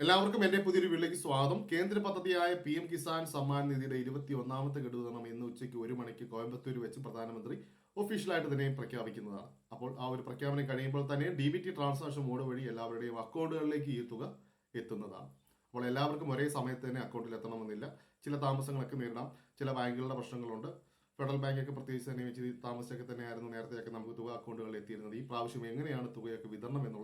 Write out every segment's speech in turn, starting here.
എല്ലാവർക്കും എന്റെ പുതിയൊരു വീട്ടിലേക്ക് സ്വാഗതം. കേന്ദ്ര പദ്ധതിയായ പി എം കിസാൻ സമ്മാൻ നിധിയുടെ ഇരുപത്തി ഒന്നാമത്തെ ഘടകം ഇന്ന് ഉച്ചയ്ക്ക് ഒരു മണിക്ക് കോയമ്പത്തൂർ വെച്ച് പ്രധാനമന്ത്രി ഒഫീഷ്യലായിട്ട് തന്നെ പ്രഖ്യാപിക്കുന്നതാണ്. അപ്പോൾ ആ ഒരു പ്രഖ്യാപനം കഴിയുമ്പോൾ തന്നെ D B T transaction mode വഴി എല്ലാവരുടെയും അക്കൗണ്ടുകളിലേക്ക് ഈ തുക എത്തുന്നതാണ്. അപ്പോൾ എല്ലാവർക്കും ഒരേ സമയത്ത് തന്നെ അക്കൗണ്ടിൽ എത്തണമെന്നില്ല. ചില താമസങ്ങളൊക്കെ നേരിടാം. ചില ബാങ്കുകളുടെ പ്രശ്നങ്ങളുണ്ട്. ഫെഡറൽ ബാങ്കൊക്കെ പ്രത്യേകിച്ച് തന്നെ വെച്ച് താമസിച്ചൊക്കെ തന്നെയായിരുന്നു നേരത്തെയൊക്കെ നമുക്ക് തുക അക്കൗണ്ടുകളിൽ എത്തിയിരുന്നത്. ഈ പ്രാവശ്യം എങ്ങനെയാണ് തുകയൊക്കെ വിതരണം എന്നുള്ളത് പോലും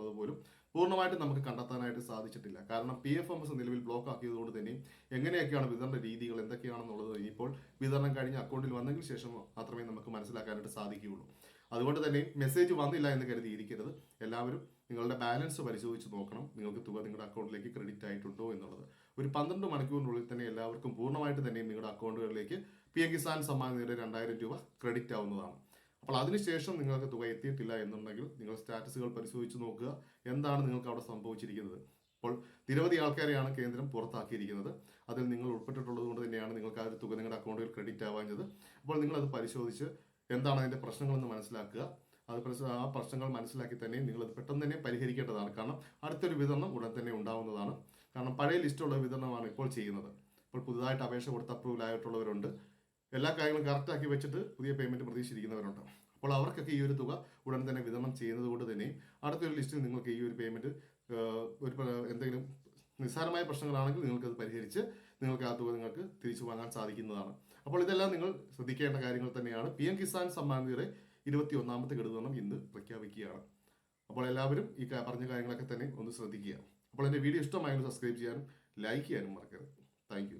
പൂർണമായിട്ട് നമുക്ക് കണ്ടെത്താനായിട്ട് സാധിച്ചിട്ടില്ല. കാരണം പി എഫ് എം എസ് നിലവിൽ ബ്ലോക്ക് ആക്കിയതുകൊണ്ട് തന്നെ എങ്ങനെയൊക്കെയാണ് വിതരണ രീതികൾ എന്തൊക്കെയാണെന്നുള്ളത് ഇപ്പോൾ വിതരണം കഴിഞ്ഞ് അക്കൗണ്ടിൽ വന്നതിന് ശേഷം മാത്രമേ നമുക്ക് മനസ്സിലാക്കാനായിട്ട് സാധിക്കുകയുള്ളൂ. അതുകൊണ്ട് തന്നെ മെസ്സേജ് വന്നില്ല എന്ന് കരുതിയിരിക്കരുത്. എല്ലാവരും നിങ്ങളുടെ ബാലൻസ് പരിശോധിച്ച് നോക്കണം. നിങ്ങൾക്ക് തുക നിങ്ങളുടെ അക്കൗണ്ടിലേക്ക് ക്രെഡിറ്റ് ആയിട്ടുണ്ടോ എന്നുള്ളത്. ഒരു പന്ത്രണ്ട് മണിക്കൂറിനുള്ളിൽ തന്നെ എല്ലാവർക്കും പൂർണമായിട്ട് തന്നെ നിങ്ങളുടെ അക്കൗണ്ടുകളിലേക്ക് പി എം കിസാൻ സമ്മാൻ നിധിയുടെ രണ്ടായിരം രൂപ ക്രെഡിറ്റ് ആവുന്നതാണ്. അപ്പോൾ അതിനുശേഷം നിങ്ങൾക്ക് തുക എത്തിയിട്ടില്ല എന്നുണ്ടെങ്കിൽ നിങ്ങൾ സ്റ്റാറ്റസുകൾ പരിശോധിച്ച് നോക്കുക. എന്താണ് നിങ്ങൾക്ക് അവിടെ സംഭവിച്ചിരിക്കുന്നത്? അപ്പോൾ നിരവധി ആൾക്കാരെയാണ് കേന്ദ്രം പുറത്താക്കിയിരിക്കുന്നത്. അതിൽ നിങ്ങൾ ഉൾപ്പെട്ടിട്ടുള്ളത് കൊണ്ട് തന്നെയാണ് നിങ്ങൾക്ക് ആ ഒരു തുക നിങ്ങളുടെ അക്കൗണ്ടിൽ ക്രെഡിറ്റ് ആവാഞ്ഞത് അപ്പോൾ നിങ്ങൾ അത് പരിശോധിച്ച് എന്താണ് അതിന്റെ പ്രശ്നങ്ങളെന്ന് മനസ്സിലാക്കുക. അത് ആ പ്രശ്നങ്ങൾ മനസ്സിലാക്കി തന്നെ നിങ്ങൾ അത് പെട്ടെന്ന് തന്നെ പരിഹരിക്കേണ്ടതാണ്. കാരണം അടുത്തൊരു വിതരണം ഉടൻ തന്നെ ഉണ്ടാവുന്നതാണ്. കാരണം പഴയ ലിസ്റ്റുള്ള വിതരണമാണ് ഇപ്പോൾ ചെയ്യുന്നത്. ഇപ്പോൾ പുതുതായിട്ട് അപേക്ഷ കൊടുത്ത് അപ്രൂവൽ ആയിട്ടുള്ളവരുണ്ട്. എല്ലാ കാര്യങ്ങളും കറക്റ്റാക്കി വെച്ചിട്ട് പുതിയ പേയ്മെന്റ് പ്രതീക്ഷിച്ചിരിക്കുന്നവരുണ്ട്. അപ്പോൾ അവർക്കൊക്കെ ഈ ഒരു തുക ഉടൻ തന്നെ വിതരണം ചെയ്യുന്നത് കൊണ്ട് തന്നെ അടുത്തൊരു ലിസ്റ്റിൽ നിങ്ങൾക്ക് ഈ ഒരു പേയ്മെന്റ് ഒരു എന്തെങ്കിലും നിസ്സാരമായ പ്രശ്നങ്ങളാണെങ്കിൽ നിങ്ങൾക്ക് അത് പരിഹരിച്ച് നിങ്ങൾക്ക് ആ തുക നിങ്ങൾക്ക് തിരിച്ചു വാങ്ങാൻ സാധിക്കുന്നതാണ്. അപ്പോൾ ഇതെല്ലാം നിങ്ങൾ ശ്രദ്ധിക്കേണ്ട കാര്യങ്ങൾ തന്നെയാണ്. പി എം കിസാൻ സമ്മാൻ ഇരുപത്തി ഒന്നാമത്തെ ഗഡുവിതരണം ഇന്ന് പ്രഖ്യാപിക്കുകയാണ്. അപ്പോൾ എല്ലാവരും ഈ പറഞ്ഞ കാര്യങ്ങളൊക്കെ തന്നെ ഒന്ന് ശ്രദ്ധിക്കുക. അപ്പോൾ എന്റെ വീഡിയോ ഇഷ്ടമായാലും സബ്സ്ക്രൈബ് ചെയ്യാനും ലൈക്ക് ചെയ്യാനും മറക്കരുത്. താങ്ക്